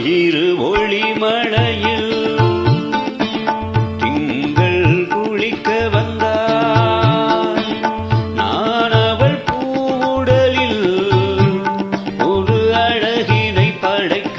ஆயிரு ஒளிமழையில் திங்கள் குளிக்க வந்தார் நான் அவள் பூவுடலில் ஒரு அழகினை படைக்க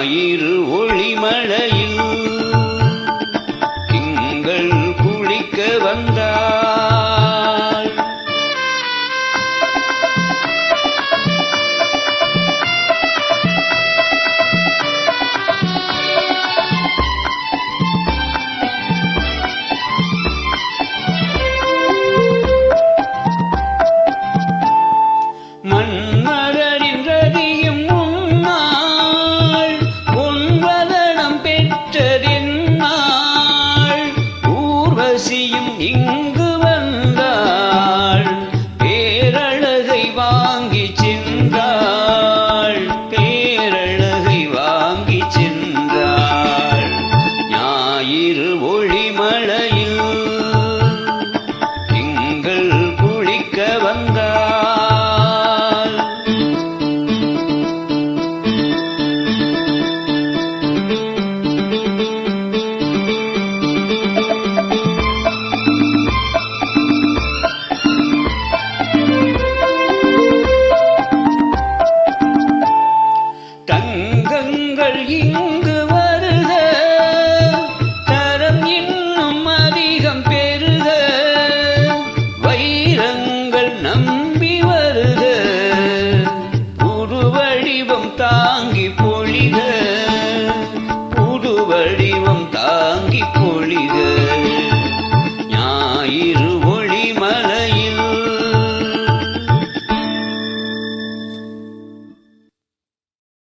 ஞாயிறு ஒளிமழையில் திங்கள் குளிக்க வந்தாள் மன்மதரின் ரதியும்